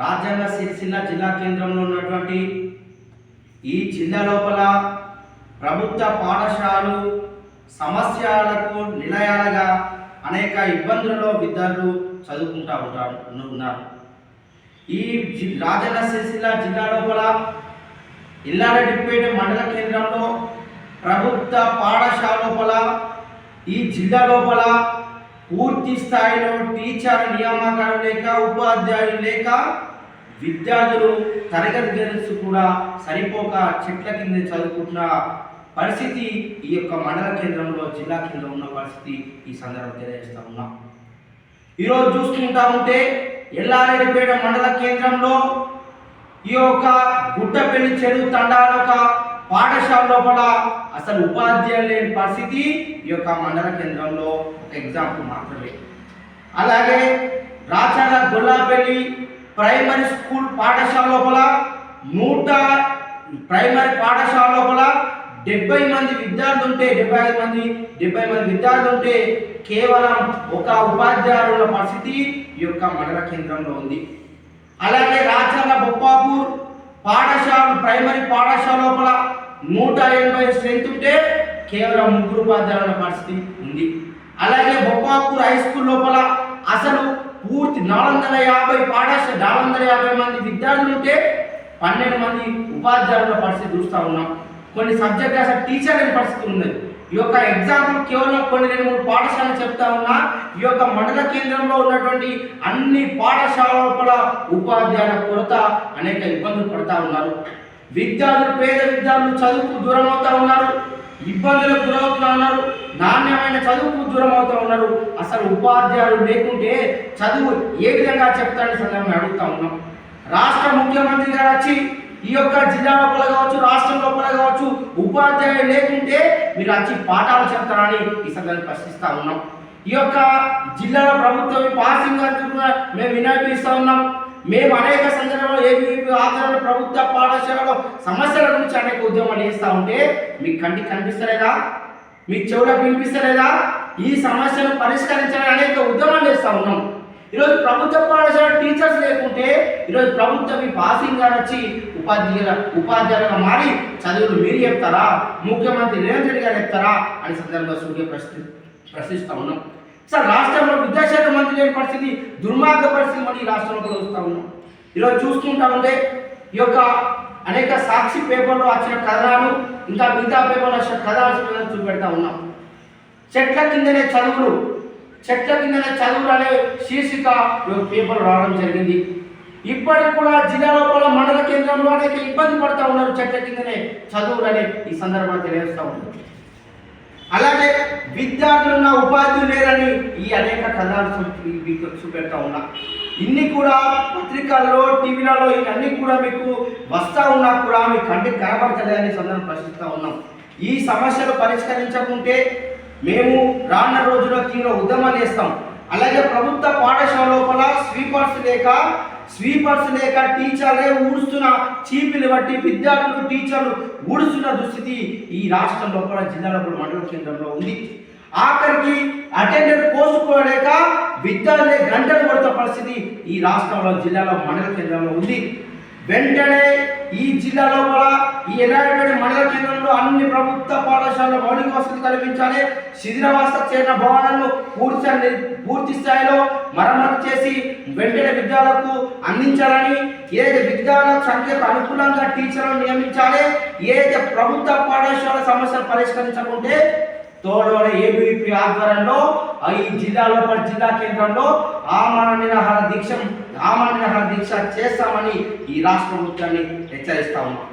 రాజ్యాంగ సిరిసిల్ల జిల్లా కేంద్రంలో ఉన్నటువంటి ఈ జిల్లా లోపల ప్రభుత్వ పాఠశాలలు సమస్యలకు నిలయాలుగా అనేక ఇబ్బందులలో విద్యార్థులు చదువుకుంటూ ఉంటారు ఉన్నారు. ఈ రాజన్న సిరిసిల్ల జిల్లా లోపల ఇల్లారెడ్డిపేట మండల కేంద్రంలో ప్రభుత్వ పాఠశాల లోపల ఈ జిల్లా లోపల పూర్తి స్థాయిలో టీచర్ నియామకాలు లేక ఉపాధ్యాయులు లేక విద్యార్థులు తరగతి గదులు కూడా సరిపోక చెట్ల కింద చదువుకుంటున్న పరిస్థితి ఈ యొక్క మండల కేంద్రంలో జిల్లా కేంద్రంలో ఉన్న పరిస్థితి ఈ సందర్భంగా తెలియజేస్తా ఉన్నాం. ఈరోజు చూసుకుంటా ఉంటే ఎల్లారెడ్డిపేట మండల కేంద్రంలో ఈ యొక్క గుట్టపల్లి చెరువు తండాల ఒక పాఠశాల లోపల అసలు ఉపాధ్యాయులు లేని పరిస్థితి ఈ యొక్క మండల కేంద్రంలో. ఒక ఎగ్జాంపుల్ మాత్రమే. అలాగే రాచర్ల గొల్లాపల్లి ప్రైమరీ స్కూల్ పాఠశాల లోపల నూట ప్రైమరీ పాఠశాల లోపల డెబ్బై మంది విద్యార్థులు ఉంటే డెబ్బై ఐదు మంది డెబ్బై మంది విద్యార్థులు ఉంటే కేవలం ఒక ఉపాధ్యాయుల పరిస్థితి ఈ యొక్క మండల కేంద్రంలో ఉంది. అలాగే రాచర్ల బొప్పాపూర్ పాఠశాల ప్రైమరీ పాఠశాల లోపల నూట ఎనభై స్ట్రెంత్ ఉంటే కేవలం ముగ్గురు ఉపాధ్యాయుల పరిస్థితి ఉంది. అలాగే బొప్పాపూర్ హై స్కూల్ లోపల నాలుగు వందల యాభై పాఠశాల నాలుగు వందల యాభై మంది విద్యార్థులు ఉంటే పన్నెండు మంది ఉపాధ్యాయుల పరిస్థితి చూస్తూ ఉన్నాం. కొన్ని సబ్జెక్ట్ అసలు టీచర్ అనే పరిస్థితి ఉన్నది. ఈ యొక్క ఎగ్జాంపుల్ కేవలం కొన్ని రెండు మూడు పాఠశాలలు చెప్తా ఉన్నా. ఈ యొక్క మండల కేంద్రంలో ఉన్నటువంటి అన్ని పాఠశాల లోపల ఉపాధ్యాయుల కొరత అనేక ఇబ్బందులు పడతా ఉన్నారు. విద్యార్థులు పేద విద్యార్థులు చదువుకు దూరం అవుతా ఉన్నారు. ఇబ్బందులకు గురవుతా ఉన్నారు నాణ్యమైన చదువుకు దూరం అవుతా ఉన్నారు. అసలు ఉపాధ్యాయులు లేకుంటే చదువు ఏ విధంగా చెప్తారని సందర్భంగా అడుగుతా ఉన్నాం. రాష్ట్ర ముఖ్యమంత్రి గారు వచ్చి ఈ యొక్క జిల్లా లోపల కావచ్చు రాష్ట్రం లోపల కావచ్చు ఉపాధ్యాయులు లేకుంటే మీరు వచ్చి పాఠాలు చెప్తారని ఈ సందర్భంగా ప్రశ్నిస్తా ఉన్నాం. ఈ యొక్క జిల్లాల ప్రభుత్వం పాసింగ్ మేము వినియోగిస్తూ ఉన్నాం. మేము అనేక సందర్భాల్లో ఏబీవీపీ ఆచరణ ప్రభుత్వ పాఠశాలలో సమస్యల గురించి అనేక ఉద్యమాలు చేస్తూ ఉంటే మీ కంటికి కనిపిస్తలేదా? మీ చెవులకు వినిపిస్తలేదా? ఈ సమస్యను పరిష్కరించాలని అనేక ఉద్యమాలు చేస్తూ ఉన్నాం. ఈరోజు ప్రభుత్వ పాఠశాల టీచర్స్ లేకుంటే ఈరోజు ప్రభుత్వం ఈ పాసింగ్ గారు వచ్చి ఉపాధ్యాయుల ఉపాధ్యాయులుగా మారి చదువులు మీరు చెప్తారా? ముఖ్యమంత్రి రేవంత్ రెడ్డి గారు చెప్తారా? అనే సందర్భంగా సూర్య ప్రశ్ని ప్రశ్నిస్తూ ఉన్నాం. సార్ రాష్ట్రంలో విద్యాశాఖ మంత్రి లేని పరిస్థితి దుర్మార్గ పరిస్థితి మనం ఈ రాష్ట్రంలో కూడా చూస్తూ ఉన్నాం. ఈరోజు చూసుకుంటా ఉంటే ఈ యొక్క అనేక సాక్షి పేపర్లో వచ్చిన కథనాలు ఇంకా మిగతా పేపర్లో వచ్చిన కథనాలు చూపెడతా ఉన్నాం. చెట్ల కిందనే చదువులు చెట్ల కిందనే చదువులు అనే శీర్షిక పేపర్ రావడం జరిగింది. ఇప్పటికి కూడా జిల్లా లోపల మండల కేంద్రంలో అనేక ఇబ్బంది పడతా ఉన్నారు చెట్ల కిందనే చదువులు అనే ఈ సందర్భంగా తెలియజేస్తూ ఉన్నారు అలాగే విద్యార్థులు నా ఉపాధ్యులు లేరని ఈ అనేక కథనాలు చూ- మీకు చూపెడతా ఉన్నా. ఇన్ని కూడా పత్రికల్లో టీవీలలో ఇవన్నీ కూడా మీకు వస్తా ఉన్నా కూడా మీ కంటికి కనబడతలేదని సందర్భం ప్రశ్నిస్తూ ఉన్నాం. ఈ సమస్యలు పరిష్కరించకుంటే మేము రానున్న రోజుల్లో తీవ్ర ఉద్యమం చేస్తాం. అలాగే ప్రభుత్వ పాఠశాల లోపల స్వీపర్స్ లేక స్వీపర్స్ లేక టీచర్లే ఊడుస్తున్న చీపిలు బట్టి విద్యార్థులు టీచర్లు ఊడుస్తున్న దుస్థితి ఈ రాష్ట్రం లోపల జిల్లాలో మండల కేంద్రంలో ఉంది. ఆఖరికి అటెండర్ పోస్ట్ కూడా విద్యార్థులే గంటలు కొడుతున్న పరిస్థితి ఈ రాష్ట్రంలో జిల్లాలో మండల కేంద్రంలో ఉంది. వెంటనే ఈ జిల్లా లోపల ఈ ఎలాంటి మండల కేంద్రంలో అన్ని ప్రభుత్వ పాఠశాలల మౌలిక వసతులు కల్పించాలి. శిథిలావస్థ చేరిన భవనాలను పూర్తి పూర్తి స్థాయిలో మరమ్మతు చేసి వెంటనే విద్యార్థులకు అందించాలని ఏదైతే విద్యార్థుల సంఖ్యకు అనుకూలంగా టీచర్లను నియమించాలి ఏదైతే ప్రభుత్వ పాఠశాల సమస్యలు పరిష్కరించకుంటే తోడోడ ఏబీపీ ఆధ్వర్యంలో ఈ జిల్లా లోపల జిల్లా కేంద్రంలో ఆమరణ నిరాహార దీక్ష ఆమరణ నిరాహార దీక్ష చేస్తామని ఈ రాష్ట్ర ప్రభుత్వాన్ని హెచ్చరిస్తా ఉన్నాం.